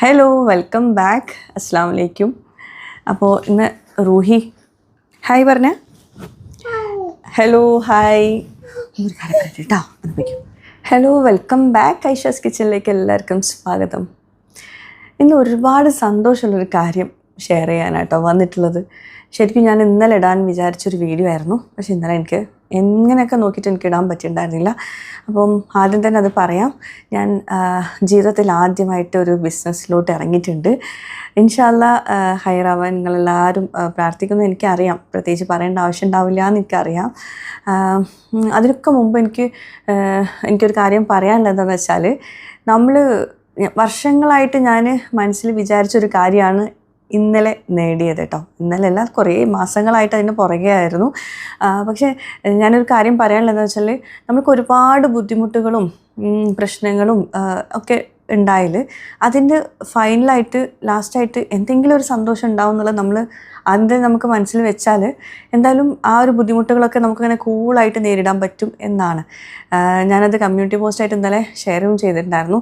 Hello welcome back അസ്സാം വലൈക്കും അപ്പോൾ ഇന്ന് റൂഹി. ഹായ് പറഞ്ഞ. ഹലോ ഹായ് കേട്ടോ ഹലോ വെൽക്കം ബാക്ക് ഐഷാസ് കിച്ചണിലേക്ക് എല്ലാവർക്കും സ്വാഗതം. ഇന്ന് ഒരുപാട് സന്തോഷമുള്ളൊരു കാര്യം ഷെയർ ചെയ്യാനാട്ടോ വന്നിട്ടുള്ളത്. ശരിക്കും ഞാൻ ഇന്നലെ ഇടാൻ വിചാരിച്ചൊരു വീഡിയോ ആയിരുന്നു. പക്ഷെ ഇന്നലെ എനിക്ക് എങ്ങനെയൊക്കെ നോക്കിയിട്ട് എനിക്ക് ഇടാൻ പറ്റിയിട്ടുണ്ടായിരുന്നില്ല അപ്പം ആദ്യം തന്നെ അത് പറയാം. ഞാൻ ജീവിതത്തിൽ ആദ്യമായിട്ട് ഒരു ബിസിനസ്സിലോട്ട് ഇറങ്ങിയിട്ടുണ്ട്. ഇൻഷാല്ല ഹൈറാവാൻ നിങ്ങളെല്ലാവരും പ്രാർത്ഥിക്കുന്നു. എനിക്കറിയാം. പ്രത്യേകിച്ച് പറയേണ്ട ആവശ്യം ഉണ്ടാവില്ല എന്ന് എനിക്കറിയാം അതിനൊക്കെ മുമ്പ് എനിക്ക് എനിക്കൊരു കാര്യം പറയാനുള്ളത് എന്താണെന്ന് വെച്ചാൽ നമ്മൾ വർഷങ്ങളായിട്ട് ഞാൻ മനസ്സിൽ വിചാരിച്ചൊരു കാര്യമാണ് ഇന്നലെ നേടിയത് കേട്ടോ ഇന്നലെ അല്ല കുറേ മാസങ്ങളായിട്ട് അതിന് പുറകെ ആയിരുന്നു. പക്ഷേ ഞാനൊരു കാര്യം പറയാനുള്ളതെന്ന് വെച്ചാൽ നമുക്ക് ഒരുപാട് ബുദ്ധിമുട്ടുകളും പ്രശ്നങ്ങളും ഒക്കെ ഉണ്ടായാൽ അതിന്റെ ഫൈനലായിട്ട് ലാസ്റ്റായിട്ട് എന്തെങ്കിലും ഒരു സന്തോഷം ഉണ്ടാവും എന്നുള്ളത് നമ്മൾ അതിന്റെ നമുക്ക് മനസ്സിൽ വെച്ചാൽ എന്തായാലും ആ ഒരു ബുദ്ധിമുട്ടുകളൊക്കെ നമുക്കങ്ങനെ കൂളായിട്ട് നേരിടാൻ പറ്റും എന്നാണ്. ഞാനത് കമ്മ്യൂണിറ്റി പോസ്റ്റായിട്ട് ഇന്നലെ ഷെയറും ചെയ്തിട്ടുണ്ടായിരുന്നു.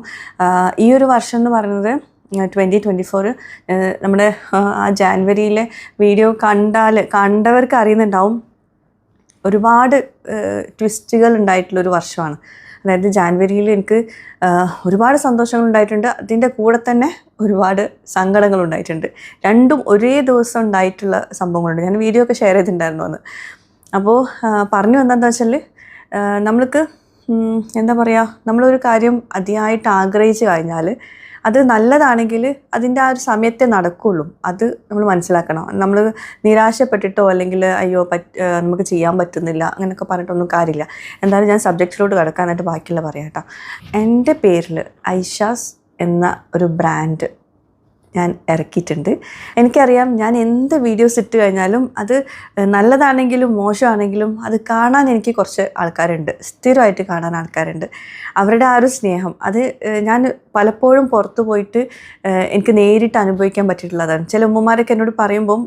ഈ ഒരു വർഷം എന്ന് പറയുന്നത് ട്വന്റി ട്വന്റി ഫോർ നമ്മുടെ ആ, ജാൻവരിയിലെ വീഡിയോ കണ്ടാൽ കണ്ടവർക്ക് അറിയുന്നുണ്ടാവും ഒരുപാട് ട്വിസ്റ്റുകൾ ഉണ്ടായിട്ടുള്ളൊരു വർഷമാണ്. അതായത് ജാൻവരിയിൽ എനിക്ക് ഒരുപാട് സന്തോഷങ്ങൾ ഉണ്ടായിട്ടുണ്ട്. അതിന്റെ കൂടെ തന്നെ ഒരുപാട് സങ്കടങ്ങൾ ഉണ്ടായിട്ടുണ്ട്. രണ്ടും ഒരേ ദിവസം ഉണ്ടായിട്ടുള്ള സംഭവങ്ങളുണ്ട്. ഞാൻ വീഡിയോ ഒക്കെ ഷെയർ ചെയ്തിട്ടുണ്ടായിരുന്നു അന്ന്. അപ്പോൾ പറഞ്ഞു എന്താണെന്ന് വെച്ചാൽ നമ്മൾക്ക് എന്താ പറയുക നമ്മളൊരു കാര്യം അതിയായിട്ട് ആഗ്രഹിച്ചു കഴിഞ്ഞാൽ അത് നല്ലതാണെങ്കിൽ അതിന്റെ ആ ഒരു സമയത്തെ നടക്കുള്ളൂ. അത് നമ്മൾ മനസ്സിലാക്കണം. നമ്മൾ നിരാശപ്പെട്ടിട്ടോ അല്ലെങ്കിൽ അയ്യോ പറ്റ നമുക്ക് ചെയ്യാൻ പറ്റുന്നില്ല അങ്ങനെയൊക്കെ പറഞ്ഞിട്ടൊന്നും കാര്യമില്ല. എന്തായാലും ഞാൻ സബ്ജക്റ്റിലോട്ട് കിടക്കാനായിട്ട് ബാക്കിയുള്ള പറയാം കേട്ടോ. എന്റെ പേരിൽ ഐഷാസ് എന്ന ഒരു ബ്രാൻഡ് ഞാൻ ഇറക്കിയിട്ടുണ്ട്. എനിക്കറിയാം ഞാൻ എന്ത് വീഡിയോസ് ഇട്ട് കഴിഞ്ഞാലും അത് നല്ലതാണെങ്കിലും മോശമാണെങ്കിലും അത് കാണാൻ എനിക്ക് കുറച്ച് ആൾക്കാരുണ്ട്. സ്ഥിരമായിട്ട് കാണാൻ ആൾക്കാരുണ്ട്. അവരുടെ ആ ഒരു സ്നേഹം അത് ഞാൻ പലപ്പോഴും പുറത്തു പോയിട്ട് എനിക്ക് നേരിട്ട് അനുഭവിക്കാൻ പറ്റിയിട്ടുള്ളതാണ്. ചില ഉമ്മമാരൊക്കെ എന്നോട് പറയുമ്പം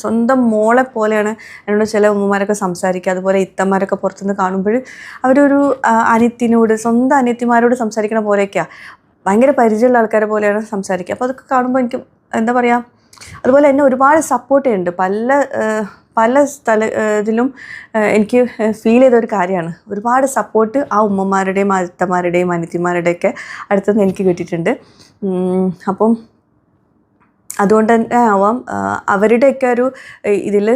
സ്വന്തം മോളെ പോലെയാണ് എന്നോട് ചില ഉമ്മമാരൊക്കെ സംസാരിക്കുക. അതുപോലെ ഇത്തന്മാരൊക്കെ പുറത്തുനിന്ന് കാണുമ്പോൾ അവരൊരു അനിയത്തിനോട് സ്വന്തം അനിയത്തിമാരോട് സംസാരിക്കണ പോലെയൊക്കെയാണ് ഭയങ്കര പരിചയമുള്ള ആൾക്കാരെ പോലെയാണ് സംസാരിക്കുക. അപ്പോൾ അതൊക്കെ കാണുമ്പോൾ എനിക്ക് എന്താ പറയുക അതുപോലെ എന്നെ ഒരുപാട് സപ്പോർട്ട് ചെയ്യുന്നുണ്ട്. പല പല സ്ഥല ഇതിലും എനിക്ക് ഫീൽ ചെയ്ത ഒരു കാര്യമാണ്. ഒരുപാട് സപ്പോർട്ട് ആ ഉമ്മമാരുടെയും അത്തമാരുടെയും അനിയത്തിമാരുടെയൊക്കെ അടുത്തുനിന്ന് എനിക്ക് കിട്ടിയിട്ടുണ്ട്. അപ്പം അതുകൊണ്ട് തന്നെ ആവാം. അവരുടെയൊക്കെ ഒരു ഇതിൽ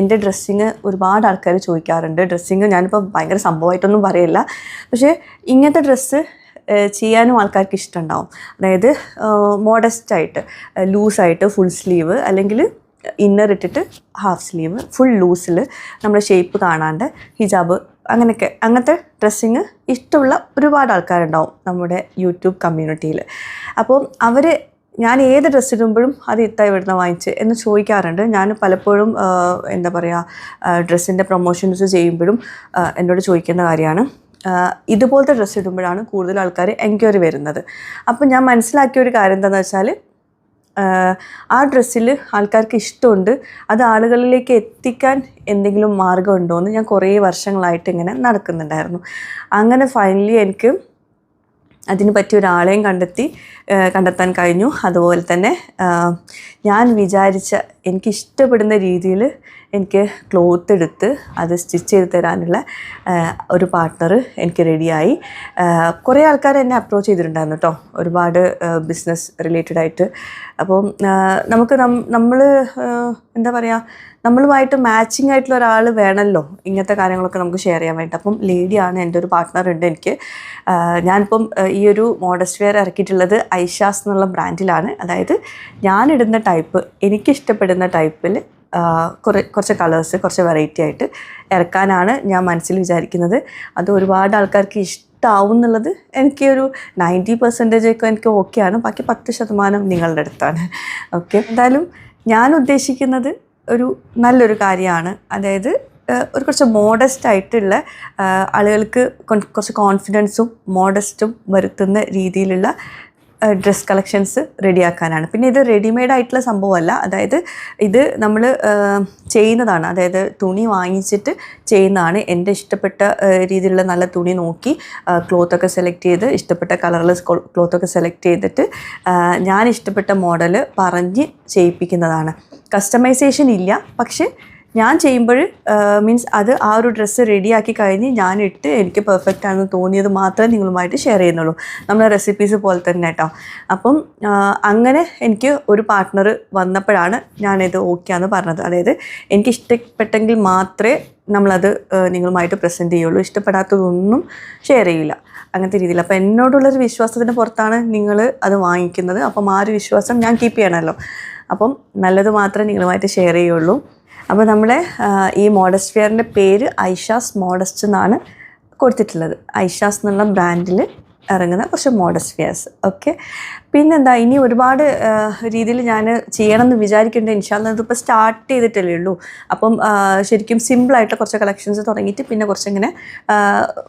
എന്റെ ഡ്രസ്സിങ് ഒരുപാട് ആൾക്കാർ ചോദിക്കാറുണ്ട്. ഡ്രസ്സിങ് ഞാനിപ്പോൾ ഭയങ്കര സംഭവമായിട്ടൊന്നും പറയില്ല. പക്ഷേ ഇങ്ങനത്തെ ഡ്രസ്സ് ചെയ്യാനും ആൾക്കാർക്ക് ഇഷ്ടമുണ്ടാവും അതായത് മോഡസ്റ്റായിട്ട് ലൂസായിട്ട് ഫുൾ സ്ലീവ് അല്ലെങ്കിൽ ഇന്നർ ഇട്ടിട്ട് ഹാഫ് സ്ലീവ് ഫുൾ ലൂസിൽ നമ്മുടെ ഷേപ്പ് കാണാണ്ട് ഹിജാബ് അങ്ങനെയൊക്കെ. അങ്ങനത്തെ ഡ്രസ്സിങ് ഇഷ്ടമുള്ള ഒരുപാട് ആൾക്കാരുണ്ടാവും നമ്മുടെ യൂട്യൂബ് കമ്മ്യൂണിറ്റിയിൽ അപ്പോൾ അവർ ഞാൻ ഏത് ഡ്രസ്സ് ഇടുമ്പോഴും അത് ഇത്ത ഇവിടുന്ന് വാങ്ങിച്ച് എന്ന് ചോദിക്കാറുണ്ട്. ഞാൻ പലപ്പോഴും എന്താ പറയുക ഡ്രസ്സിന്റെ പ്രൊമോഷൻസ് ചെയ്യുമ്പോഴും എന്നോട് ചോദിക്കുന്ന കാര്യമാണ്. ഇതുപോലത്തെ ഡ്രസ്സ് ഇടുമ്പോഴാണ് കൂടുതൽ ആൾക്കാർ എൻക്വയറി വരുന്നത്. അപ്പോൾ ഞാൻ മനസ്സിലാക്കിയ ഒരു കാര്യം എന്താണെന്ന് വെച്ചാൽ ആ ഡ്രസ്സിൽ ആൾക്കാർക്ക് ഇഷ്ടമുണ്ട് അത് ആളുകളിലേക്ക് എത്തിക്കാൻ എന്തെങ്കിലും മാർഗമുണ്ടോ എന്ന് ഞാൻ കുറേ വർഷങ്ങളായിട്ട് ഇങ്ങനെ നടക്കുന്നുണ്ടായിരുന്നു. അങ്ങനെ ഫൈനലി എനിക്ക് അതിന് പറ്റിയ ഒരാളെയും കണ്ടെത്തി കണ്ടെത്താൻ കഴിഞ്ഞു. അതുപോലെ തന്നെ ഞാൻ വിചാരിച്ച എനിക്കിഷ്ടപ്പെടുന്ന രീതിയിൽ എനിക്ക് ക്ലോത്ത് എടുത്ത് അത് സ്റ്റിച്ച് ചെയ്ത് തരാനുള്ള ഒരു പാർട്ട്ണർ എനിക്ക് റെഡിയായി കുറേ ആൾക്കാർ എന്നെ അപ്രോച്ച് ചെയ്തിട്ടുണ്ടായിരുന്നു കേട്ടോ ഒരുപാട് ബിസിനസ് റിലേറ്റഡ് ആയിട്ട്. അപ്പോൾ നമുക്ക് നമ്മൾ എന്താ പറയുക നമ്മളുമായിട്ട് മാച്ചിങ് ആയിട്ടുള്ള ഒരാൾ വേണമല്ലോ ഇങ്ങനത്തെ കാര്യങ്ങളൊക്കെ നമുക്ക് ഷെയർ ചെയ്യാൻ വേണ്ടി അപ്പം ലേഡിയാണ് എന്റെ ഒരു പാർട്ട്ണർ ഉണ്ട് എനിക്ക്. ഞാനിപ്പം ഈ ഒരു മോഡസ്റ്റ് വെയർ ഇറക്കിയിട്ടുള്ളത് ഐഷാസ് എന്നുള്ള ബ്രാൻഡിലാണ് അതായത് ഞാനിടുന്ന ടൈപ്പ് എനിക്കിഷ്ടപ്പെടുന്ന ടൈപ്പിൽ കുറേ കുറച്ച് കളേഴ്സ് കുറച്ച് വെറൈറ്റി ആയിട്ട് ഇറക്കാനാണ് ഞാൻ മനസ്സിൽ വിചാരിക്കുന്നത്. അത് ഒരുപാട് ആൾക്കാർക്ക് ഇഷ്ടമാവും എന്നുള്ളത് എനിക്ക് ഒരു നയന്റി പെർസെന്റേജ് ഒക്കെ എനിക്ക് ഓക്കെയാണ് ബാക്കി പത്ത് ശതമാനം നിങ്ങളുടെ അടുത്താണ്. ഓക്കെ എന്തായാലും ഞാൻ ഉദ്ദേശിക്കുന്നത് ഒരു നല്ലൊരു കാര്യമാണ്. അതായത് ഒരു കുറച്ച് മോഡസ്റ്റ് ആയിട്ടുള്ള ആളുകൾക്ക് കുറച്ച് കോൺഫിഡൻസും മോഡസ്റ്റും വരുത്തുന്ന രീതിയിലുള്ള ഡ്രസ് കളക്ഷൻസ് റെഡിയാക്കാനാണ് പിന്നെ ഇത് റെഡിമെയ്ഡ് ആയിട്ടുള്ള സംഭവമല്ല. അതായത് ഇത് നമ്മൾ ചെയ്യുന്നതാണ്. അതായത് തുണി വാങ്ങിച്ചിട്ട് ചെയ്യുന്നതാണ്. എന്റെ ഇഷ്ടപ്പെട്ട രീതിയിലുള്ള നല്ല തുണി നോക്കി ക്ലോത്തൊക്കെ സെലക്ട് ചെയ്ത് ഇഷ്ടപ്പെട്ട കളറിൽ ക്ലോത്തൊക്കെ സെലക്ട് ചെയ്തിട്ട് ഞാൻ ഇഷ്ടപ്പെട്ട മോഡൽ പറഞ്ഞ് ചെയ്യിപ്പിക്കുന്നതാണ്. കസ്റ്റമൈസേഷൻ ഇല്ല. പക്ഷേ ഞാൻ ചെയ്യുമ്പോൾ മീൻസ് അത് ആ ഒരു ഡ്രസ്സ് റെഡിയാക്കി കഴിഞ്ഞ് ഞാൻ ഇട്ട് എനിക്ക് പെർഫെക്റ്റ് ആണെന്ന് തോന്നിയത് മാത്രമേ നിങ്ങളുമായിട്ട് ഷെയർ ചെയ്യുന്നുള്ളൂ. നമ്മുടെ റെസിപ്പീസ് പോലെ തന്നെ കേട്ടോ അപ്പം അങ്ങനെ എനിക്ക് ഒരു പാർട്ട്ണർ വന്നപ്പോഴാണ് ഞാനിത് ഓക്കെ ആണെന്ന് പറഞ്ഞത്. അതായത് എനിക്ക് ഇഷ്ടപ്പെട്ടെങ്കിൽ മാത്രമേ നമ്മളത് നിങ്ങളുമായിട്ട് പ്രസന്റ് ചെയ്യുള്ളൂ. ഇഷ്ടപ്പെടാത്തതൊന്നും ഷെയർ ചെയ്യില്ല. അങ്ങനത്തെ രീതിയിൽ. അപ്പോൾ എന്നോടുള്ളൊരു വിശ്വാസത്തിന് പുറത്താണ് നിങ്ങൾ അത് വാങ്ങിക്കുന്നത്. അപ്പം ആ ഒരു വിശ്വാസം ഞാൻ കീപ്പ് ചെയ്യണമല്ലോ. അപ്പം നല്ലത് മാത്രമേ നിങ്ങളുമായിട്ട് ഷെയർ ചെയ്യുള്ളൂ. അപ്പോൾ നമ്മളെ ഈ മോഡസ്റ്റ് വെയറിന്റെ പേര് ഐഷാസ് മോഡസ്റ്റ് എന്നാണ് കൊടുത്തിട്ടുള്ളത്. ഐഷാസ് എന്നുള്ള ബ്രാൻഡിൽ ഇറങ്ങുന്ന കുറച്ച് മോഡസ്റ്റ് വെയേഴ്സ് ഓക്കെ പിന്നെന്താ ഇനി ഒരുപാട് രീതിയിൽ ഞാൻ ചെയ്യണമെന്ന് വിചാരിക്കുന്നുണ്ട്. ഇൻഷാല്ല ഇതിപ്പോൾ സ്റ്റാർട്ട് ചെയ്തിട്ടല്ലേ ഉള്ളൂ. അപ്പം ശരിക്കും സിമ്പിളായിട്ട് കുറച്ച് കളക്ഷൻസ് തുടങ്ങിയിട്ട് പിന്നെ കുറച്ചിങ്ങനെ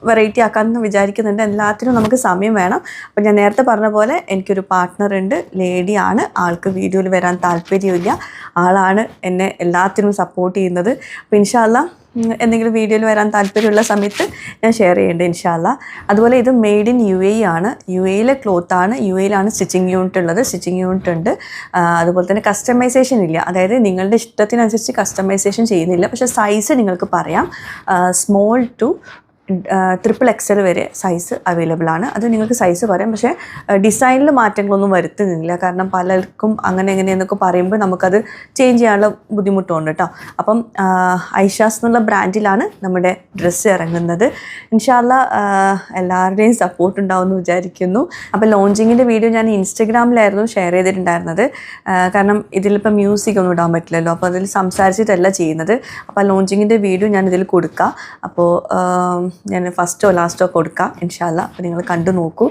വെറൈറ്റി ആക്കാമെന്ന് വിചാരിക്കുന്നുണ്ട്. എല്ലാത്തിനും നമുക്ക് സമയം വേണം. അപ്പം ഞാൻ നേരത്തെ പറഞ്ഞ പോലെ എനിക്കൊരു പാർട്ട്ണർ ഉണ്ട്. ലേഡിയാണ് ആൾക്ക് വീഡിയോയിൽ വരാൻ താല്പര്യമില്ല. ആളാണ് എന്നെ എല്ലാത്തിനും സപ്പോർട്ട് ചെയ്യുന്നത്. അപ്പം ഇൻഷാല്ല എന്തെങ്കിലും വീഡിയോയിൽ വരാൻ താല്പര്യമുള്ള സമയത്ത് ഞാൻ ഷെയർ ചെയ്യേണ്ടത് ഇൻഷാല്ല അതുപോലെ ഇത് മെയ്ഡ് ഇൻ യു എ ആണ്. യു എയിലെ ക്ലോത്താണ് യു എയിലാണ് സ്റ്റിച്ചിങ് യൂണിറ്റ് ഉള്ളത്. സ്റ്റിച്ചിങ് യൂണിറ്റ് ഉണ്ട്. അതുപോലെ തന്നെ കസ്റ്റമൈസേഷൻ ഇല്ല. അതായത് നിങ്ങളുടെ ഇഷ്ടത്തിനനുസരിച്ച് കസ്റ്റമൈസേഷൻ ചെയ്യുന്നില്ല. പക്ഷേ സൈസ് നിങ്ങൾക്ക് പറയാം. സ്മോൾ ടു ട്രിപ്പിൾ എക്സൽ വരെ സൈസ് അവൈലബിൾ ആണ്. അത് നിങ്ങൾക്ക് സൈസ് പറയാം. പക്ഷേ ഡിസൈനിൽ മാറ്റങ്ങളൊന്നും വരുത്തുന്നില്ല. കാരണം പലർക്കും അങ്ങനെ എങ്ങനെയെന്നൊക്കെ പറയുമ്പോൾ നമുക്കത് ചേഞ്ച് ചെയ്യാനുള്ള ബുദ്ധിമുട്ടുണ്ട് കേട്ടോ അപ്പം ഐഷാസ് എന്നുള്ള ബ്രാൻഡിലാണ് നമ്മുടെ ഡ്രസ്സ് ഇറങ്ങുന്നത്. ഇൻഷാല്ല എല്ലാവരുടെയും സപ്പോർട്ട് ഉണ്ടാവുമെന്ന് വിചാരിക്കുന്നു. അപ്പോൾ ലോഞ്ചിങ്ങിന്റെ വീഡിയോ ഞാൻ ഇൻസ്റ്റഗ്രാമിലായിരുന്നു ഷെയർ ചെയ്തിട്ടുണ്ടായിരുന്നത്. കാരണം ഇതിലിപ്പോൾ മ്യൂസിക് ഒന്നും ഇടാൻ പറ്റില്ലല്ലോ. അപ്പോൾ അതിൽ സംസാരിച്ചിട്ടല്ല ചെയ്യുന്നത്. അപ്പോൾ ലോഞ്ചിങ്ങിന്റെ വീഡിയോ ഞാൻ ഇതിൽ കൊടുക്കാം. അപ്പോൾ ഞാൻ ഫസ്റ്റോ ലാസ്റ്റോ കൊടുക്കാം ഇൻഷാല്ല അപ്പോൾ നിങ്ങൾ കണ്ടു നോക്കൂ.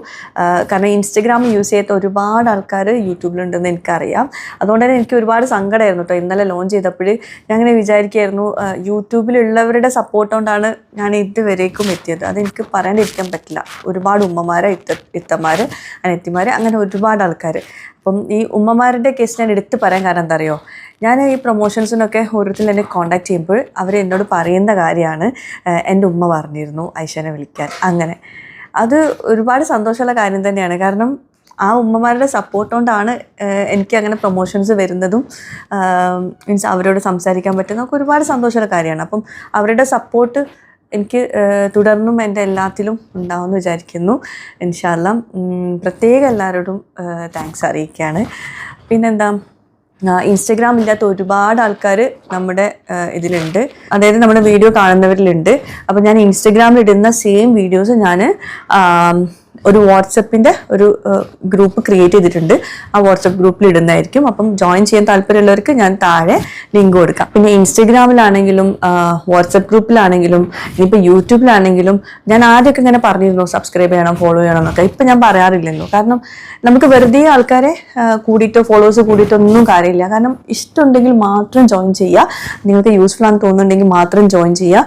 കാരണം ഇൻസ്റ്റഗ്രാം യൂസ് ചെയ്യാത്ത ഒരുപാട് ആൾക്കാർ യൂട്യൂബിലുണ്ടെന്ന് എനിക്കറിയാം. അതുകൊണ്ട് തന്നെ എനിക്ക് ഒരുപാട് സങ്കടമായിരുന്നു കേട്ടോ ഇന്നലെ ലോഞ്ച് ചെയ്തപ്പോൾ ഞാൻ അങ്ങനെ വിചാരിക്കുമായിരുന്നു യൂട്യൂബിലുള്ളവരുടെ സപ്പോർട്ട് കൊണ്ടാണ് ഞാൻ ഇതുവരേക്കും എത്തിയത്. അതെനിക്ക് പറയാണ്ടിരിക്കാൻ പറ്റില്ല. ഒരുപാട് ഉമ്മമാരെ ഇത്ത ഇത്തമാർ അനിയത്തിമാർ അങ്ങനെ ഒരുപാട് ആൾക്കാർ അപ്പം ഈ ഉമ്മമാരുടെ കേസ് ഞാൻ എടുത്ത് പറയാൻ കാരണം എന്താ അറിയോ? ഞാൻ ഈ പ്രൊമോഷൻസിനൊക്കെ ഓരോരുത്തരും എന്നെ കോൺടാക്ട് ചെയ്യുമ്പോൾ അവർ എന്നോട് പറയുന്ന കാര്യമാണ് എന്റെ ഉമ്മ പറഞ്ഞിരുന്നു ഐഷനെ വിളിക്കാൻ. അങ്ങനെ. അത് ഒരുപാട് സന്തോഷമുള്ള കാര്യം തന്നെയാണ്. കാരണം ആ ഉമ്മമാരുടെ സപ്പോർട്ട് കൊണ്ടാണ് എനിക്ക് അങ്ങനെ പ്രൊമോഷൻസ് വരുന്നതും മീൻസ് അവരോട് സംസാരിക്കാൻ പറ്റുന്നതൊക്കെ ഒരുപാട് സന്തോഷമുള്ള കാര്യമാണ്. അപ്പം അവരുടെ സപ്പോർട്ട് എനിക്ക് തുടർന്നും എന്റെ എല്ലാത്തിലും ഉണ്ടാവുമെന്ന് വിചാരിക്കുന്നു. ഇൻഷാല്ല പ്രത്യേകം എല്ലാവരോടും താങ്ക്സ് അറിയിക്കുകയാണ്. പിന്നെന്താ? ഇൻസ്റ്റഗ്രാം ഇല്ലാത്ത ഒരുപാട് ആൾക്കാർ നമ്മുടെ ഇതിലുണ്ട്. അതായത് നമ്മുടെ വീഡിയോ കാണുന്നവരിലുണ്ട്. അപ്പോൾ ഞാൻ ഇൻസ്റ്റഗ്രാമിൽ ഇടുന്ന സെയിം വീഡിയോസ് ഞാൻ ഒരു വാട്സപ്പിന്റെ ഒരു ഗ്രൂപ്പ് ക്രിയേറ്റ് ചെയ്തിട്ടുണ്ട്. ആ വാട്സപ്പ് ഗ്രൂപ്പിൽ ഇടുന്നതായിരിക്കും. അപ്പം ജോയിൻ ചെയ്യാൻ താല്പര്യമുള്ളവർക്ക് ഞാൻ താഴെ ലിങ്ക് കൊടുക്കാം. പിന്നെ ഇൻസ്റ്റഗ്രാമിലാണെങ്കിലും വാട്സപ്പ് ഗ്രൂപ്പിലാണെങ്കിലും ഇനിയിപ്പോൾ യൂട്യൂബിലാണെങ്കിലും ഞാൻ ആദ്യമൊക്കെ ഇങ്ങനെ പറഞ്ഞിരുന്നു സബ്സ്ക്രൈബ് ചെയ്യണം ഫോളോ ചെയ്യണം എന്നൊക്കെ. ഇപ്പം ഞാൻ പറയാറില്ലല്ലോ കാരണം നമുക്ക് വെറുതെ ആൾക്കാരെ കൂടിയിട്ടോ ഫോളോവേഴ്സ് കൂടിയിട്ടോ ഒന്നും കാര്യമില്ല. കാരണം ഇഷ്ടമുണ്ടെങ്കിൽ മാത്രം ജോയിൻ ചെയ്യുക. നിങ്ങൾക്ക് യൂസ്ഫുൾ ആണെന്ന് തോന്നുന്നുണ്ടെങ്കിൽ മാത്രം ജോയിൻ ചെയ്യുക.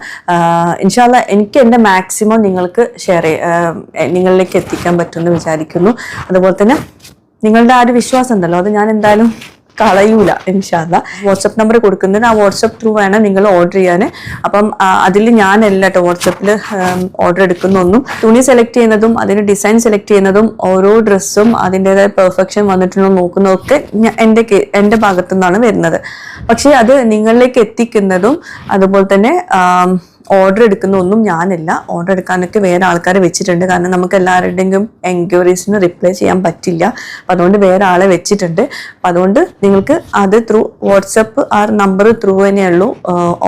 ഇൻഷാല്ല എനിക്ക് എന്റെ മാക്സിമം നിങ്ങൾക്ക് ഷെയർ നിങ്ങളിലേക്ക് എത്തിക്കാൻ പറ്റുമെന്ന് വിചാരിക്കുന്നു. അതുപോലെ തന്നെ നിങ്ങളുടെ ആ ഒരു വിശ്വാസം ഉണ്ടല്ലോ അത് ഞാൻ എന്തായാലും കളയൂല ഇൻഷാല്ല വാട്സപ്പ് നമ്പർ കൊടുക്കുന്നത് ആ വാട്സപ്പ് ത്രൂ വേണം നിങ്ങൾ ഓർഡർ ചെയ്യാൻ അപ്പം അതിൽ ഞാനല്ല കേട്ടോ വാട്സപ്പിൽ ഓർഡർ എടുക്കുന്നൊന്നും. തുണി സെലക്ട് ചെയ്യുന്നതും അതിന് ഡിസൈൻ സെലക്ട് ചെയ്യുന്നതും ഓരോ ഡ്രസ്സും അതിന്റെതായ പെർഫെക്ഷൻ വന്നിട്ടുണ്ടോ നോക്കുന്നതൊക്കെ എന്റെ എന്റെ ഭാഗത്തു നിന്നാണ് വരുന്നത്. പക്ഷേ അത് നിങ്ങളിലേക്ക് എത്തിക്കുന്നതും അതുപോലെ തന്നെ ഓർഡർ എടുക്കുന്ന ഒന്നും ഞാനല്ല. ഓർഡർ എടുക്കാനൊക്കെ വേറെ ആൾക്കാരെ വെച്ചിട്ടുണ്ട്. കാരണം നമുക്ക് എല്ലാവരുടെയും എൻക്വയറീസിന് റിപ്ലൈ ചെയ്യാൻ പറ്റില്ല. അപ്പം അതുകൊണ്ട് വേറെ ആളെ വെച്ചിട്ടുണ്ട്. അപ്പം അതുകൊണ്ട് നിങ്ങൾക്ക് അത് ത്രൂ വാട്സപ്പ് ആ നമ്പർ ത്രൂ തന്നെയുള്ളൂ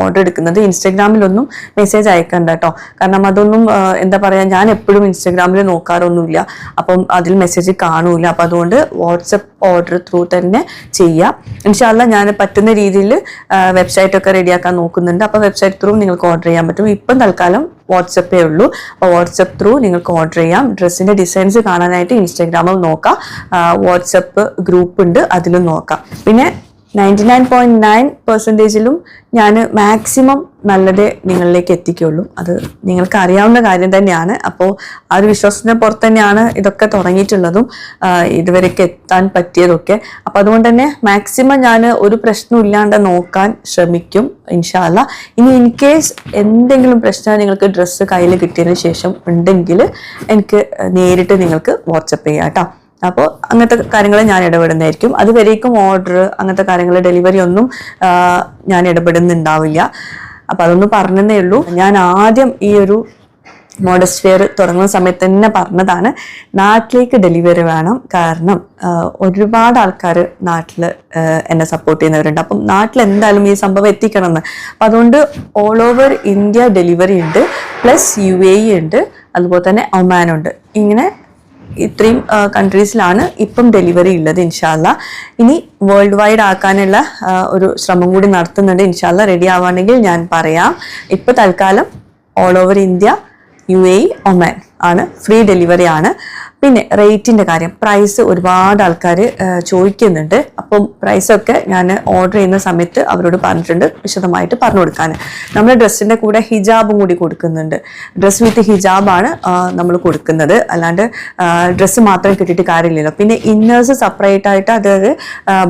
ഓർഡർ എടുക്കുന്നത്. ഇൻസ്റ്റഗ്രാമിലൊന്നും മെസ്സേജ് അയക്കണ്ട കേട്ടോ. കാരണം അതൊന്നും എന്താ പറയുക ഞാൻ എപ്പോഴും ഇൻസ്റ്റഗ്രാമിൽ നോക്കാറൊന്നുമില്ല. അപ്പം അതിൽ മെസ്സേജ് കാണൂല. അപ്പം അതുകൊണ്ട് വാട്സപ്പ് ഓർഡർ ത്രൂ തന്നെ ചെയ്യാം. ഇൻഷാല്ല ഞാൻ പറ്റുന്ന രീതിയിൽ വെബ്സൈറ്റ് ഒക്കെ റെഡിയാക്കാൻ നോക്കുന്നുണ്ട്. അപ്പോൾ വെബ്സൈറ്റ് ത്രൂ നിങ്ങൾക്ക് ഓർഡർ ചെയ്യാൻ പറ്റും. ഇപ്പം തൽക്കാലം വാട്സപ്പേ ഉള്ളൂ. അപ്പോൾ വാട്സപ്പ് ത്രൂ നിങ്ങൾക്ക് ഓർഡർ ചെയ്യാം. ഡ്രസ്സിന്റെ ഡിസൈൻസ് കാണാനായിട്ട് ഇൻസ്റ്റാഗ്രാമിൽ നോക്കാം. വാട്സപ്പ് ഗ്രൂപ്പ് ഉണ്ട്. അതിലും നോക്കാം. പിന്നെ നയന്റി നയൻ പോയിന്റ് നയൻ പെർസെന്റേജിലും ഞാൻ മാക്സിമം നല്ലതേ നിങ്ങളിലേക്ക് എത്തിക്കുള്ളൂ. അത് നിങ്ങൾക്ക് അറിയാവുന്ന കാര്യം തന്നെയാണ്. അപ്പോൾ ആ ഒരു വിശ്വാസത്തിന് പുറത്ത് തന്നെയാണ് ഇതൊക്കെ തുടങ്ങിയിട്ടുള്ളതും ഇതുവരെയൊക്കെ എത്താൻ പറ്റിയതൊക്കെ. അപ്പോൾ അതുകൊണ്ട് തന്നെ മാക്സിമം ഞാൻ ഒരു പ്രശ്നം ഇല്ലാണ്ട് നോക്കാൻ ശ്രമിക്കും ഇൻഷാല്ല. ഇനി ഇൻ കേസ് എന്തെങ്കിലും പ്രശ്നം നിങ്ങൾക്ക് ഡ്രസ്സ് കയ്യിൽ കിട്ടിയതിന് ശേഷം ഉണ്ടെങ്കിൽ എനിക്ക് നേരിട്ട് നിങ്ങൾക്ക് വാട്സപ്പ് ചെയ്യാം കേട്ടോ. അപ്പോൾ അങ്ങനത്തെ കാര്യങ്ങൾ ഞാൻ ഇടപെടുന്നതായിരിക്കും. അതുവരേക്കും ഓർഡർ അങ്ങനത്തെ കാര്യങ്ങൾ ഡെലിവറി ഒന്നും ഞാൻ ഇടപെടുന്നുണ്ടാവില്ല. അപ്പോൾ അതൊന്ന് പറഞ്ഞതേ ഉള്ളൂ. ഞാൻ ആദ്യം ഈ ഒരു മോഡസ്റ്റ് വെയർ തുടങ്ങുന്ന സമയത്ത് തന്നെ പറഞ്ഞതാണ് നാട്ടിലേക്ക് ഡെലിവറി വേണം. കാരണം ഒരുപാട് ആൾക്കാർ നാട്ടിൽ എന്നെ സപ്പോർട്ട് ചെയ്യുന്നവരുണ്ട്. അപ്പം നാട്ടിൽ എന്തായാലും ഈ സംഭവം എത്തിക്കണം എന്ന് അപ്പം അതുകൊണ്ട് ഓൾ ഓവർ ഇന്ത്യ ഡെലിവറി ഉണ്ട്. പ്ലസ് യു എ ഉണ്ട്. അതുപോലെ തന്നെ ഒമാനുണ്ട് ഇങ്ങനെ ഇത്രയും കൺട്രീസിലാണ് ഇപ്പം ഡെലിവറി ഉള്ളത് ഇൻഷാല്ല. ഇനി വേൾഡ് വൈഡ് ആക്കാനുള്ള ഒരു ശ്രമം കൂടി നടത്തുന്നുണ്ട് ഇൻഷാല്ല. റെഡി ആവുകയാണെങ്കിൽ ഞാൻ പറയാം. ഇപ്പം തൽക്കാലം all over India U A Oman ആണ് ഫ്രീ ഡെലിവറി ആണ്. പിന്നെ റേറ്റിന്റെ കാര്യം. പ്രൈസ് ഒരുപാട് ആൾക്കാർ ചോദിക്കുന്നുണ്ട്. അപ്പം പ്രൈസൊക്കെ ഞാൻ ഓർഡർ ചെയ്യുന്ന സമയത്ത് അവരോട് പറഞ്ഞിട്ടുണ്ട് വിശദമായിട്ട് പറഞ്ഞു കൊടുക്കാൻ നമ്മൾ ഡ്രസ്സിന്റെ കൂടെ ഹിജാബും കൂടി കൊടുക്കുന്നുണ്ട്. ഡ്രസ്സ് വിത്ത് ഹിജാബാണ് നമ്മൾ കൊടുക്കുന്നത്. അല്ലാണ്ട് ഡ്രസ്സ് മാത്രം കിട്ടിയിട്ട് കാര്യമില്ലല്ലോ. പിന്നെ ഇന്നേഴ്സ് സെപ്പറേറ്റ് ആയിട്ട് അതായത്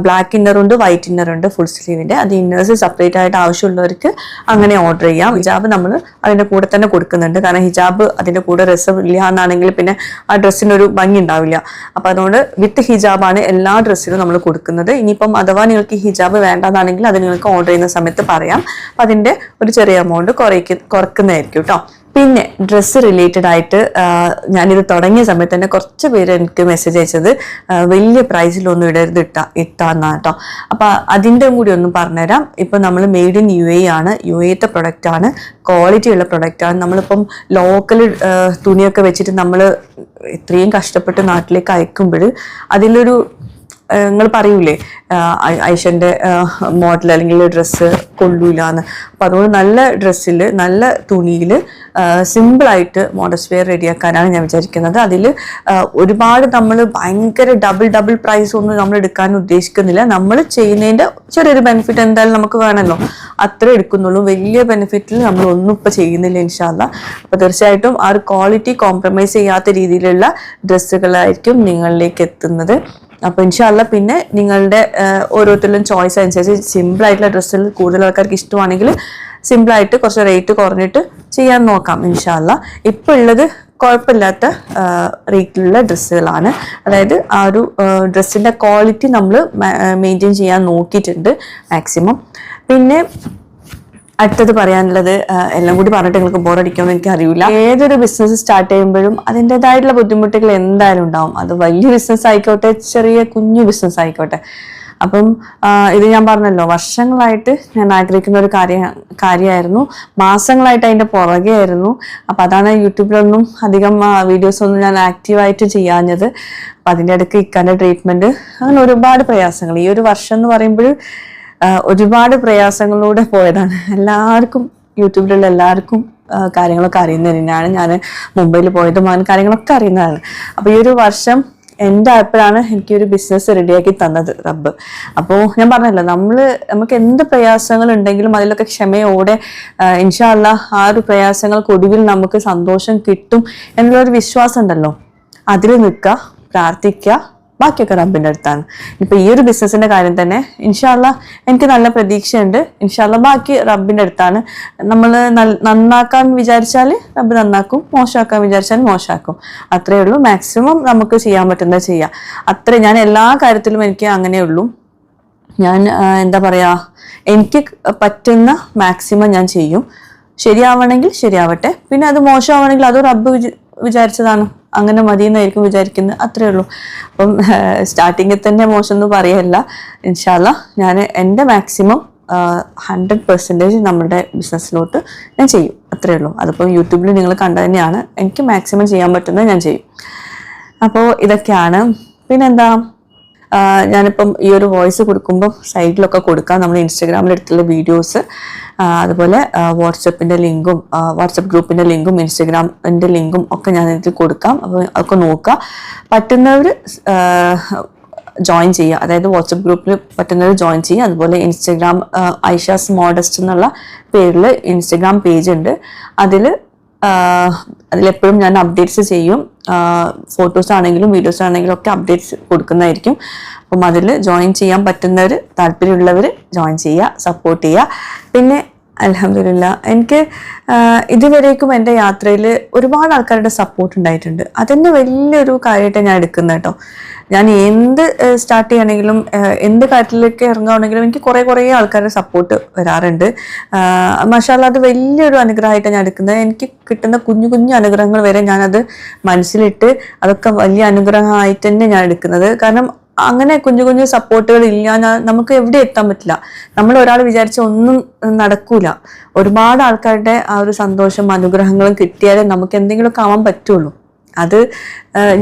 ബ്ലാക്ക് ഇന്നർ ഉണ്ട് വൈറ്റ് ഇന്നർ ഉണ്ട് ഫുൾ സ്ലീവിന്റെ അത് ഇന്നേഴ്സ് സെപ്പറേറ്റ് ആയിട്ട് ആവശ്യമുള്ളവർക്ക് അങ്ങനെ ഓർഡർ ചെയ്യാം. ഹിജാബ് നമ്മൾ അതിന്റെ കൂടെ തന്നെ കൊടുക്കുന്നുണ്ട്. കാരണം ഹിജാബ് അതിന്റെ കൂടെ ഡ്രസ്സ് ഇല്ല എന്നാണെങ്കിൽ പിന്നെ ആ ഡ്രസ്സിന് ഒരു ഭംഗി ഉണ്ടാവില്ല അപ്പൊ അതുകൊണ്ട് വിത്ത് ഹിജാബാണ് എല്ലാ ഡ്രസ്സിലും നമ്മൾ കൊടുക്കുന്നത്. ഇനിയിപ്പം അഥവാ നിങ്ങൾക്ക് ഹിജാബ് വേണ്ടെന്നാണെങ്കിൽ അത് നിങ്ങൾക്ക് ഓർഡർ ചെയ്യുന്ന സമയത്ത് പറയാം. അപ്പൊ അതിന്റെ ഒരു ചെറിയ എമൗണ്ട് കുറയ്ക്ക് കുറക്കുന്നതായിരിക്കും കേട്ടോ പിന്നെ ഡ്രസ്സ് റിലേറ്റഡ് ആയിട്ട് ഞാനിത് തുടങ്ങിയ സമയത്ത് തന്നെ കുറച്ച് പേര് എനിക്ക് മെസ്സേജ് അയച്ചത് വലിയ പ്രൈസിലൊന്നും ഇടരുത് ഇട്ടാ ഇട്ടാന്നാ കേട്ടോ അപ്പൊ അതിന്റെ കൂടി ഒന്ന് പറഞ്ഞുതരാം. ഇപ്പൊ നമ്മൾ മെയ്ഡ് ഇൻ യു എ ആണ് യു എത്തെ പ്രൊഡക്റ്റ് ആണ് ക്വാളിറ്റി ഉള്ള പ്രൊഡക്റ്റ് ആണ്. നമ്മളിപ്പം ലോക്കൽ തുണിയൊക്കെ വെച്ചിട്ട് നമ്മൾ ഇത്രയും കഷ്ടപ്പെട്ട് നാട്ടിലേക്ക് അയക്കുമ്പോൾ അതിലൊരു നിങ്ങൾ പറയൂലേ ഐഷന്റെ മോഡൽ അല്ലെങ്കിൽ ഡ്രസ്സ് കൊള്ളൂല എന്ന് അപ്പൊ അതുകൊണ്ട് നല്ല ഡ്രസ്സിൽ നല്ല തുണിയിൽ സിമ്പിളായിട്ട് മോഡസ്റ്റ് വെയർ റെഡിയാക്കാനാണ് ഞാൻ വിചാരിക്കുന്നത്. അതിൽ ഒരുപാട് നമ്മൾ ഭയങ്കര ഡബിൾ ഡബിൾ പ്രൈസ് ഒന്നും നമ്മൾ എടുക്കാൻ ഉദ്ദേശിക്കുന്നില്ല. നമ്മൾ ചെയ്യുന്നതിന്റെ ചെറിയൊരു ബെനിഫിറ്റ് എന്തായാലും നമുക്ക് വേണമല്ലോ അത്ര എടുക്കുന്നുള്ളൂ. വലിയ ബെനിഫിറ്റിൽ നമ്മൾ ഒന്നും ഇപ്പോൾ ചെയ്യുന്നില്ല ഇൻഷാല്ല അപ്പോൾ തീർച്ചയായിട്ടും ആ ഒരു ക്വാളിറ്റി കോംപ്രമൈസ് ചെയ്യാത്ത രീതിയിലുള്ള ഡ്രസ്സുകളായിരിക്കും നിങ്ങളിലേക്ക് എത്തുന്നത്. അപ്പോൾ ഇൻഷാല്ല പിന്നെ നിങ്ങളുടെ ഓരോരുത്തരിലും ചോയ്സ് അനുസരിച്ച് സിമ്പിൾ ആയിട്ടുള്ള ഡ്രസ്സിൽ കൂടുതൽ ആൾക്കാർക്ക് ഇഷ്ടമാണെങ്കിൽ സിമ്പിൾ ആയിട്ട് കുറച്ച് റേറ്റ് കുറഞ്ഞിട്ട് ചെയ്യാൻ നോക്കാം ഇൻഷാല്ല ഇപ്പോൾ ഉള്ളത് കുഴപ്പമില്ലാത്ത റേറ്റിലുള്ള ഡ്രസ്സുകളാണ്. അതായത് ആ ഒരു ഡ്രസ്സിന്റെ ക്വാളിറ്റി നമ്മൾ മെയിന്റെയിൻ ചെയ്യാൻ നോക്കിയിട്ടുണ്ട് മാക്സിമം പിന്നെ അടുത്തത് പറയാനുള്ളത് എല്ലാം കൂടി പറഞ്ഞിട്ട് നിങ്ങൾക്ക് ബോറടിക്കുമെന്ന് എനിക്ക് അറിയില്ല. ഏതൊരു ബിസിനസ് സ്റ്റാർട്ട് ചെയ്യുമ്പോഴും അതിന്റെതായിട്ടുള്ള ബുദ്ധിമുട്ടുകൾ എന്തായാലും ഉണ്ടാവും. അത് വലിയ ബിസിനസ് ആയിക്കോട്ടെ ചെറിയ കുഞ്ഞു ബിസിനസ് ആയിക്കോട്ടെ. അപ്പം ഇത് ഞാൻ പറഞ്ഞല്ലോ വർഷങ്ങളായിട്ട് ഞാൻ ആഗ്രഹിക്കുന്ന ഒരു കാര്യ കാര്യമായിരുന്നു മാസങ്ങളായിട്ട് അതിന്റെ പുറകെ ആയിരുന്നു. അപ്പം അതാണ് യൂട്യൂബിലൊന്നും അധികം വീഡിയോസ് ഒന്നും ഞാൻ ആക്റ്റീവായിട്ട് ചെയ്യാഞ്ഞത്. അപ്പം അതിന്റെ ഇടയ്ക്ക് ഇക്കാന്റെ ട്രീറ്റ്മെന്റ് അങ്ങനെ ഒരുപാട് പ്രയാസങ്ങൾ. ഈ ഒരു വർഷം എന്ന് പറയുമ്പോൾ ഒരുപാട് പ്രയാസങ്ങളിലൂടെ പോയതാണ്. എല്ലാവർക്കും യൂട്യൂബിലുള്ള എല്ലാവർക്കും കാര്യങ്ങളൊക്കെ അറിയുന്നത് തന്നെയാണ് ഞാൻ മുംബൈയിൽ പോയതും അങ്ങനെ കാര്യങ്ങളൊക്കെ അറിയുന്നതാണ്. അപ്പോൾ ഈ ഒരു വർഷം എന്റെ എനിക്ക് ഒരു ബിസിനസ് റെഡിയാക്കി തന്നത് റബ്ബ്. അപ്പോൾ ഞാൻ പറഞ്ഞല്ലോ നമ്മൾ നമുക്ക് എന്ത് പ്രയാസങ്ങൾ ഉണ്ടെങ്കിലും അതിലൊക്കെ ക്ഷമയോടെ ഇൻഷാല്ല ആ ഒരു പ്രയാസങ്ങൾക്ക് ഒടുവിൽ നമുക്ക് സന്തോഷം കിട്ടും എന്നുള്ളൊരു വിശ്വാസം ഉണ്ടല്ലോ അതിൽ നിൽക്കുക പ്രാർത്ഥിക്കുക ബാക്കിയൊക്കെ റബിന്റെ അടുത്താണ്. ഇപ്പൊ ഈ ഒരു ബിസിനസ്സിന്റെ കാര്യം തന്നെ ഇൻഷാല്ല എനിക്ക് നല്ല പ്രതീക്ഷയുണ്ട്. ഇൻഷാല്ല ബാക്കി റബ്ബിന്റെ അടുത്താണ്. നമ്മൾ നന്നാക്കാൻ വിചാരിച്ചാൽ റബ്ബ് നന്നാക്കും. മോശമാക്കാൻ വിചാരിച്ചാൽ മോശമാക്കും. അത്രയേ ഉള്ളൂ. മാക്സിമം നമുക്ക് ചെയ്യാൻ പറ്റുന്നത് ചെയ്യാം. അത്ര ഞാൻ എല്ലാ കാര്യത്തിലും എനിക്ക് അങ്ങനെയുള്ളൂ ഞാൻ എന്താ പറയാ എനിക്ക് പറ്റുന്ന മാക്സിമം ഞാൻ ചെയ്യും. ശരിയാവണമെങ്കിൽ ശരിയാവട്ടെ. പിന്നെ അത് മോശമാവണമെങ്കിൽ അത് റബ്ബ് വിച- വിചാരിച്ചതാണ്. അങ്ങനെ മതി എന്നായിരിക്കും വിചാരിക്കുന്നത്. അത്രേ ഉള്ളൂ. അപ്പം സ്റ്റാർട്ടിങ്ങിൽ തന്നെ മോശം എന്ന് പറയല്ല. ഇൻഷാല്ല ഞാൻ എന്റെ മാക്സിമം ഹൺഡ്രഡ് പെർസെന്റേജ് നമ്മുടെ ബിസിനസ്സിലോട്ട് ഞാൻ ചെയ്യും. അത്രേ ഉള്ളൂ. അതിപ്പോൾ യൂട്യൂബിൽ നിങ്ങൾ കണ്ടത് തന്നെയാണ്. എനിക്ക് മാക്സിമം ചെയ്യാൻ പറ്റുന്നത് ഞാൻ ചെയ്യും. അപ്പോൾ ഇതൊക്കെയാണ്. പിന്നെന്താ? ഞാനിപ്പം ഈ ഒരു വോയിസ് കൊടുക്കുമ്പോൾ സൈഡിലൊക്കെ കൊടുക്കാം. നമ്മൾ ഇൻസ്റ്റാഗ്രാമിൽ എടുത്തുള്ള വീഡിയോസ് അതുപോലെ വാട്സപ്പിന്റെ ലിങ്കും വാട്സപ്പ് ഗ്രൂപ്പിന്റെ ലിങ്കും ഇൻസ്റ്റഗ്രാമിന്റെ ലിങ്കും ഒക്കെ ഞാൻ ഇതിൽ കൊടുക്കാം. അപ്പോൾ അതൊക്കെ നോക്കുക. പറ്റുന്നവർ ജോയിൻ ചെയ്യുക. അതായത് വാട്സപ്പ് ഗ്രൂപ്പിൽ പറ്റുന്നവർ ജോയിൻ ചെയ്യുക. അതുപോലെ ഇൻസ്റ്റഗ്രാം ഐഷാസ് മോഡസ്റ്റ് എന്നുള്ള പേരിൽ ഇൻസ്റ്റഗ്രാം പേജ് ഉണ്ട്. അതിൽ അതിലെപ്പോഴും ഞാൻ അപ്ഡേറ്റ്സ് ചെയ്യും. ഫോട്ടോസ് ആണെങ്കിലും വീഡിയോസ് ആണെങ്കിലും ഒക്കെ അപ്ഡേറ്റ്സ് കൊടുക്കുന്നതായിരിക്കും. അപ്പം അതിൽ ജോയിൻ ചെയ്യാൻ പറ്റുന്നവർ താല്പര്യമുള്ളവർ ജോയിൻ ചെയ്യുക സപ്പോർട്ട് ചെയ്യുക. പിന്നെ അലഹമില്ല എനിക്ക് ഇതുവരേക്കും എന്റെ യാത്രയിൽ ഒരുപാട് ആൾക്കാരുടെ സപ്പോർട്ട് ഉണ്ടായിട്ടുണ്ട്. അതെന്നെ വലിയൊരു കാര്യമായിട്ട് ഞാൻ എടുക്കുന്നത് കേട്ടോ. ഞാൻ എന്ത് സ്റ്റാർട്ട് ചെയ്യണമെങ്കിലും എന്ത് കാര്യത്തിലേക്ക് ഇറങ്ങുകയാണെങ്കിലും എനിക്ക് കുറേ കുറേ ആൾക്കാരുടെ സപ്പോർട്ട് വരാറുണ്ട്. മഷാല അത് വലിയൊരു അനുഗ്രഹമായിട്ടാണ് ഞാൻ എടുക്കുന്നത്. എനിക്ക് കിട്ടുന്ന കുഞ്ഞു കുഞ്ഞു അനുഗ്രഹങ്ങൾ വരെ ഞാനത് മനസ്സിലിട്ട് അതൊക്കെ വലിയ അനുഗ്രഹമായിട്ട് തന്നെ ഞാൻ എടുക്കുന്നത്. കാരണം അങ്ങനെ കുഞ്ഞു കുഞ്ഞു സപ്പോർട്ടുകൾ ഇല്ല. നമുക്ക് എവിടെ എത്താൻ പറ്റില്ല. നമ്മൾ ഒരാൾ വിചാരിച്ച ഒന്നും നടക്കൂല. ഒരുപാട് ആൾക്കാരുടെ ആ ഒരു സന്തോഷം അനുഗ്രഹങ്ങളും കിട്ടിയാലേ നമുക്ക് എന്തെങ്കിലുമൊക്കെ ആവാൻ പറ്റുള്ളൂ. അത്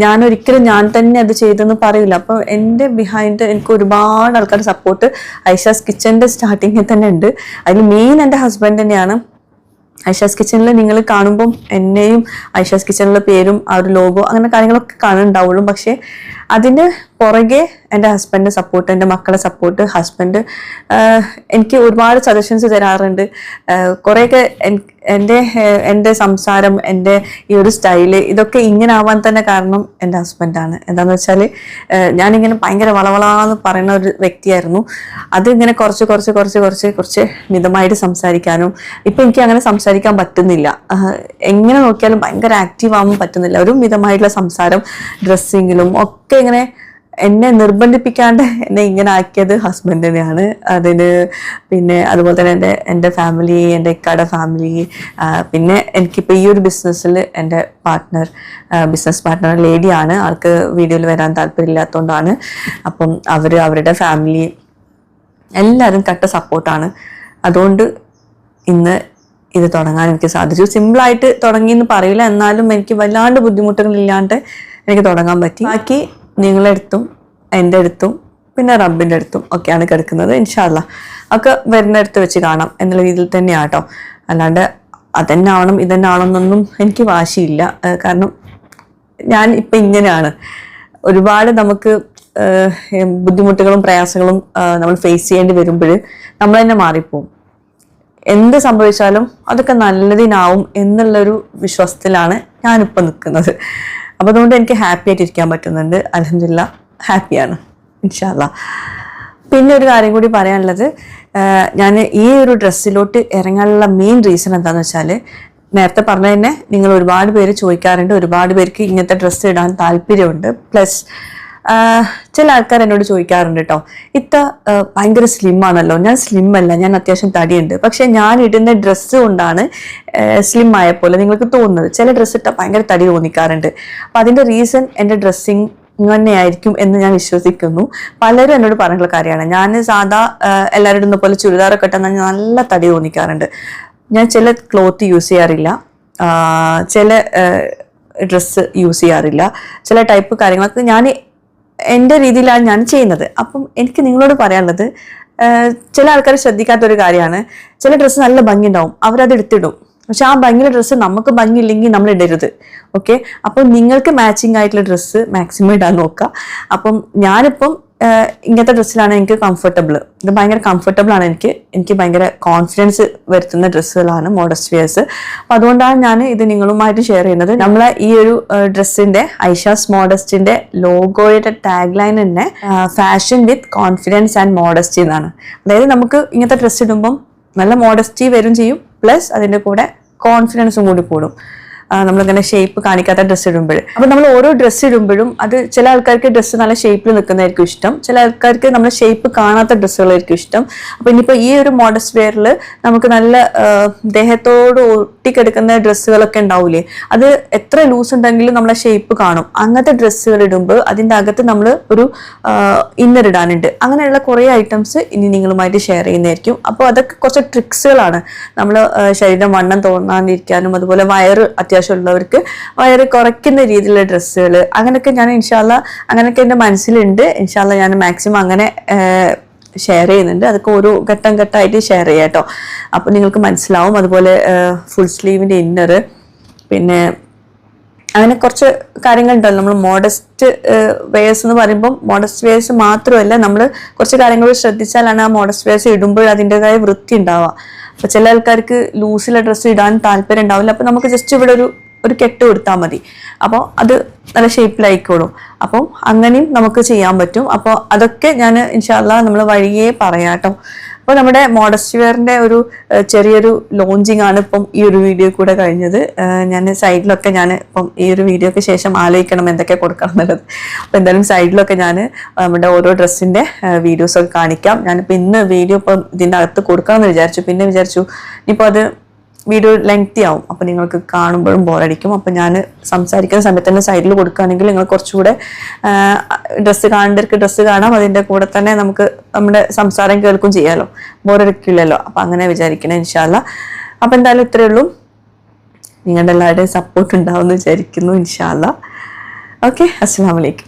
ഞാൻ ഒരിക്കലും ഞാൻ തന്നെ അത് ചെയ്തെന്ന് പറയില്ല. അപ്പൊ എന്റെ ബിഹൈൻഡ് എനിക്ക് ഒരുപാട് ആൾക്കാർ സപ്പോർട്ട് ഐഷാസ് കിച്ചന്റെ സ്റ്റാർട്ടിങ്ങിൽ തന്നെ ഉണ്ട്. അതിൽ മെയിൻ എന്റെ ഹസ്ബൻഡ് തന്നെയാണ്. ഐഷാസ് കിച്ചണിൽ നിങ്ങൾ കാണുമ്പം എന്നെയും ഐഷാസ് കിച്ചണിലെ പേരും ആ ഒരു ലോഗോ അങ്ങനെ കാര്യങ്ങളൊക്കെ കാണുന്നുണ്ടാവുള്ളൂ പക്ഷേ അതിന് പുറകെ എന്റെ ഹസ്ബൻഡ് സപ്പോർട്ട് എന്റെ മക്കളെ സപ്പോർട്ട് ഹസ്ബൻഡ് എനിക്ക് ഒരുപാട് സജഷൻസ് തരാറുണ്ട്. കുറേയൊക്കെ എന്റെ എന്റെ സംസാരം എന്റെ ഈ ഒരു സ്റ്റൈൽ ഇതൊക്കെ ഇങ്ങനെ ആവാൻ തന്നെ കാരണം എന്റെ ഹസ്ബൻഡാണ് എന്താണെന്ന് വെച്ചാൽ ഞാനിങ്ങനെ ഭയങ്കര വളവളാന്ന് പറയുന്ന ഒരു വ്യക്തിയായിരുന്നു. അതിങ്ങനെ കുറച്ച് കുറച്ച് കുറച്ച് കുറച്ച് കുറച്ച് മിതമായിട്ട് സംസാരിക്കാനും ഇപ്പം എനിക്ക് അങ്ങനെ സംസാരിക്കാൻ പറ്റുന്നില്ല. എങ്ങനെ നോക്കിയാലും ഭയങ്കര ആക്റ്റീവ് ആവാൻ പറ്റുന്നില്ല. ഒരു മിതമായിട്ടുള്ള സംസാരം ഡ്രസ്സിങ്ങിലും ഒക്കെ ഇങ്ങനെ എന്നെ നിർബന്ധിപ്പിക്കാണ്ട് എന്നെ ഇങ്ങനെ ആക്കിയത് ഹസ്ബൻഡ് തന്നെയാണ്. അതിന് പിന്നെ അതുപോലെ തന്നെ എന്റെ എന്റെ ഫാമിലി എന്റെ കട ഫാമിലി പിന്നെ എനിക്കിപ്പോൾ ഈ ഒരു ബിസിനസ്സിൽ എന്റെ പാർട്ട്ണർ ബിസിനസ് പാർട്ട്ണർ ലേഡിയാണ് ആൾക്ക് വീഡിയോയിൽ വരാൻ താല്പര്യമില്ലാത്തതുകൊണ്ടാണ് അപ്പം അവർ അവരുടെ ഫാമിലി എല്ലാവരും കട്ട സപ്പോർട്ടാണ് അതുകൊണ്ട് ഇന്ന് ഇത് തുടങ്ങാൻ എനിക്ക് സാധിച്ചു. സിമ്പിളായിട്ട് തുടങ്ങി എന്ന് പറയില്ല. എന്നാലും എനിക്ക് വല്ലാണ്ട് ബുദ്ധിമുട്ടുകളില്ലാണ്ട് എനിക്ക് തുടങ്ങാൻ പറ്റി. ബാക്കി നിങ്ങളുടെ അടുത്തും എന്റെ അടുത്തും പിന്നെ റബ്ബിന്റെ അടുത്തും ഒക്കെയാണ് കിടക്കുന്നത് ഇൻഷാല്ല ഒക്കെ വരുന്നിടത്ത് വെച്ച് കാണാം എന്നുള്ള രീതിയിൽ തന്നെയാണ് കേട്ടോ അല്ലാണ്ട് അതന്നെ ആവണം ഇതന്നെ ആവണം എന്നൊന്നും എനിക്ക് വാശിയില്ല. കാരണം ഞാൻ ഇപ്പം ഇങ്ങനെയാണ്. ഒരുപാട് നമുക്ക് ബുദ്ധിമുട്ടുകളും പ്രയാസങ്ങളും നമ്മൾ ഫേസ് ചെയ്യേണ്ടി വരുമ്പോൾ നമ്മൾ തന്നെ മാറിപ്പോവും. എന്ത് സംഭവിച്ചാലും അതൊക്കെ നല്ലതിനാവും എന്നുള്ളൊരു വിശ്വാസത്തിലാണ് ഞാനിപ്പോൾ നിൽക്കുന്നത് അപ്പോൾ അതുകൊണ്ട് എനിക്ക് ഹാപ്പി ആയിട്ട് ഇരിക്കാൻ പറ്റുന്നുണ്ട്. അലഹമില്ല ഹാപ്പിയാണ് ഇൻഷാല്ല പിന്നെ ഒരു കാര്യം കൂടി പറയാനുള്ളത് ഞാൻ ഈ ഒരു ഡ്രസ്സിലോട്ട് ഇറങ്ങാനുള്ള മെയിൻ റീസൺ എന്താണെന്ന് വെച്ചാൽ നേരത്തെ പറഞ്ഞ തന്നെ നിങ്ങൾ ഒരുപാട് പേര് ചോദിക്കാറുണ്ട് ഒരുപാട് പേർക്ക് ഇങ്ങനത്തെ ഡ്രസ്സ് ഇടാൻ താല്പര്യമുണ്ട്. പ്ലസ് ചില ആൾക്കാർ എന്നോട് ചോദിക്കാറുണ്ട് കേട്ടോ ഇത്ത ഭയങ്കര സ്ലിം ആണല്ലോ. ഞാൻ സ്ലിം അല്ല ഞാൻ അത്യാവശ്യം തടിയുണ്ട്. പക്ഷെ ഞാൻ ഇടുന്ന ഡ്രസ്സ് കൊണ്ടാണ് സ്ലിം ആയ പോലെ നിങ്ങൾക്ക് തോന്നുന്നത്. ചില ഡ്രസ്സ് ഇട്ടാൽ ഭയങ്കര തടി തോന്നിക്കാറുണ്ട്. അപ്പം അതിന്റെ റീസൺ എന്റെ ഡ്രസ്സിങ് തന്നെയായിരിക്കും എന്ന് ഞാൻ വിശ്വസിക്കുന്നു. പലരും എന്നോട് പറഞ്ഞിട്ടുള്ള കാര്യമാണ്. ഞാൻ സാധാ എല്ലാവരും ഇടുന്ന പോലെ ചുരിദാറൊക്കെ ഇട്ടാൽ നല്ല തടി തോന്നിക്കാറുണ്ട്. ഞാൻ ചില ക്ലോത്ത് യൂസ് ചെയ്യാറില്ല. ചില ഡ്രസ്സ് യൂസ് ചെയ്യാറില്ല. ചില ടൈപ്പ് കാര്യങ്ങളൊക്കെ ഞാൻ എന്റെ രീതിയിലാണ് ഞാൻ ചെയ്യുന്നത്. അപ്പം എനിക്ക് നിങ്ങളോട് പറയാനുള്ളത് ചില ആൾക്കാർ ശ്രദ്ധിക്കാത്തൊരു കാര്യമാണ് ചില ഡ്രസ്സ് നല്ല ഭംഗി ഉണ്ടാവും അവരത് എടുത്തിടും. പക്ഷെ ആ ഭംഗിയുള്ള ഡ്രസ്സ് നമുക്ക് ഭംഗിയില്ലെങ്കിൽ നമ്മൾ ഇടരുത്. ഓക്കെ? അപ്പോൾ നിങ്ങൾക്ക് മാച്ചിങ് ആയിട്ടുള്ള ഡ്രസ്സ് മാക്സിമം ഇടാൻ നോക്കുക. അപ്പം ഞാനിപ്പം ഇങ്ങനത്തെ ഡ്രസ്സിലാണ് എനിക്ക് കംഫർട്ടബിൾ ഇത് ഭയങ്കര കംഫർട്ടബിൾ ആണ് എനിക്ക്. എനിക്ക് ഭയങ്കര കോൺഫിഡൻസ് വരുത്തുന്ന ഡ്രസ്സുകളാണ് മോഡസ്റ്റ് വെയർസ് അപ്പം അതുകൊണ്ടാണ് ഞാൻ ഇത് നിങ്ങളുമായിട്ട് ഷെയർ ചെയ്യുന്നത്. നമ്മളെ ഈ ഒരു ഡ്രസ്സിന്റെ ഐഷാസ് മോഡസ്റ്റിന്റെ ലോഗോയുടെ ടാഗ് ലൈൻ തന്നെ fashion with confidence and modesty എന്നാണ്. അതായത് നമുക്ക് ഇങ്ങനത്തെ ഡ്രസ്സ് ഇടുമ്പം നല്ല മോഡസ്റ്റി വരും ചെയ്യും പ്ലസ് അതിന്റെ കൂടെ കോൺഫിഡൻസും കൂടി കൂടും. നമ്മളിങ്ങനെ ഷേപ്പ് കാണിക്കാത്ത ഡ്രസ്സ് ഇടുമ്പോൾ. അപ്പൊ നമ്മൾ ഓരോ ഡ്രസ്സ് ഇടുമ്പോഴും അത് ചില ആൾക്കാർക്ക് ഡ്രസ്സ് നല്ല ഷേപ്പിൽ നിൽക്കുന്നതായിരിക്കും ഇഷ്ടം. ചില ആൾക്കാർക്ക് നമ്മൾ ഷേപ്പ് കാണാത്ത ഡ്രസ്സുകളായിരിക്കും ഇഷ്ടം. അപ്പൊ ഇനിയിപ്പോൾ ഈ ഒരു മോഡസ്റ്റ് വെയറിൽ നമുക്ക് നല്ല ദേഹത്തോട് ഒട്ടിക്കെടുക്കുന്ന ഡ്രസ്സുകളൊക്കെ ഉണ്ടാവില്ലേ അത് എത്ര ലൂസ് ഉണ്ടെങ്കിലും നമ്മളെ ഷേപ്പ് കാണും. അങ്ങനത്തെ ഡ്രസ്സുകൾ ഇടുമ്പോൾ അതിന്റെ അകത്ത് നമ്മൾ ഒരു ഇന്നർ ഇടാനുണ്ട്. അങ്ങനെയുള്ള കുറേ ഐറ്റംസ് ഇനി നിങ്ങളുമായിട്ട് ഷെയർ ചെയ്യുന്നതായിരിക്കും. അപ്പോൾ അതൊക്കെ കുറച്ച് ട്രിക്സുകളാണ് നമ്മൾ ശരീരം വണ്ണം തോന്നാതിരിക്കാനും അതുപോലെ വയറ് അത്യാവശ്യമുള്ളവർക്ക് വയറ് കുറയ്ക്കുന്ന രീതിയിലുള്ള ഡ്രസ്സുകൾ. അങ്ങനെയൊക്കെ ഞാൻ ഇൻഷാല്ല അങ്ങനെയൊക്കെ എന്റെ മനസ്സിലുണ്ട്. ഇൻഷാല്ല ഞാൻ മാക്സിമം അങ്ങനെ ഷെയർ ചെയ്യുന്നുണ്ട്. അതൊക്കെ ഓരോ ഘട്ടം ഘട്ടമായിട്ട് ഷെയർ ചെയ്യാം കേട്ടോ. അപ്പോൾ നിങ്ങൾക്ക് മനസ്സിലാവും. അതുപോലെ ഫുൾ സ്ലീവിന്റെ ഇന്നർ പിന്നെ അങ്ങനെ കുറച്ച് കാര്യങ്ങളുണ്ടല്ലോ. നമ്മൾ മോഡസ്റ്റ് വെയേഴ്സ് എന്ന് പറയുമ്പോൾ മോഡസ്റ്റ് വേഴ്സ് മാത്രമല്ല നമ്മൾ കുറച്ച് കാര്യങ്ങൾ ശ്രദ്ധിച്ചാലാണ് ആ മോഡസ്റ്റ് വേഴ്സ് ഇടുമ്പോൾ അതിന്റെതായ വൃത്തി ഉണ്ടാവുക. അപ്പോൾ ചില ആൾക്കാർക്ക് ലൂസിലെ ഡ്രസ്സ് ഇടാൻ താല്പര്യം ഉണ്ടാവില്ല. അപ്പൊ നമുക്ക് ജസ്റ്റ് ഇവിടെ ഒരു ഒരു കെട്ട് കൊടുത്താൽ മതി. അപ്പോൾ അത് നല്ല ഷേപ്പിലായിക്കോളും. അപ്പം അങ്ങനെയും നമുക്ക് ചെയ്യാൻ പറ്റും. അപ്പോൾ അതൊക്കെ ഞാൻ ഇൻഷാല്ല നമ്മൾ വഴിയേ പറയാം കേട്ടോ അപ്പോൾ നമ്മുടെ മോഡസ്റ്റ് വെയറിന്റെ ഒരു ചെറിയൊരു ലോഞ്ചിങ് ആണ് ഇപ്പം ഈ ഒരു വീഡിയോ കൂടെ കഴിഞ്ഞത്. ഞാൻ സൈഡിലൊക്കെ ഞാൻ ഇപ്പം ഈ ഒരു വീഡിയോക്ക് ശേഷം ആലോചിക്കണം എന്തൊക്കെ കൊടുക്കണം എന്നുള്ളത്. അപ്പോൾ എന്തായാലും സൈഡിലൊക്കെ ഞാൻ നമ്മുടെ ഓരോ ഡ്രസ്സിന്റെ വീഡിയോസ് ഒക്കെ കാണിക്കാം. ഞാനിപ്പോൾ ഇന്ന് വീഡിയോ ഇപ്പം ഇതിന്റെ അകത്ത് കൊടുക്കണം എന്ന് വിചാരിച്ചു. പിന്നെ വിചാരിച്ചു ഇനിയിപ്പോൾ അത് വീഡിയോ ലെങ്തി ആവും. അപ്പോൾ നിങ്ങൾക്ക് കാണുമ്പോഴും ബോറടിക്കും അപ്പോൾ ഞാൻ സംസാരിക്കുന്ന സമയത്ത് തന്നെ സൈഡിൽ കൊടുക്കുകയാണെങ്കിൽ നിങ്ങൾ കുറച്ചുകൂടെ ഡ്രസ്സ് കാണേണ്ടവർക്ക് ഡ്രസ്സ് കാണാം. അതിന്റെ കൂടെ തന്നെ നമുക്ക് നമ്മുടെ സംസാരം കേൾക്കും ചെയ്യാമല്ലോ ബോറടിക്കില്ലല്ലോ അപ്പോൾ അങ്ങനെ വിചാരിക്കണം ഇൻഷാല്ല അപ്പോൾ എന്തായാലും ഇത്രയേ ഉള്ളൂ. നിങ്ങളുടെ എല്ലാവരുടെയും സപ്പോർട്ട് ഉണ്ടാവുമെന്ന് വിചാരിക്കുന്നു ഇൻഷാല്ല ഓക്കെ അസ്സാം വലൈക്കും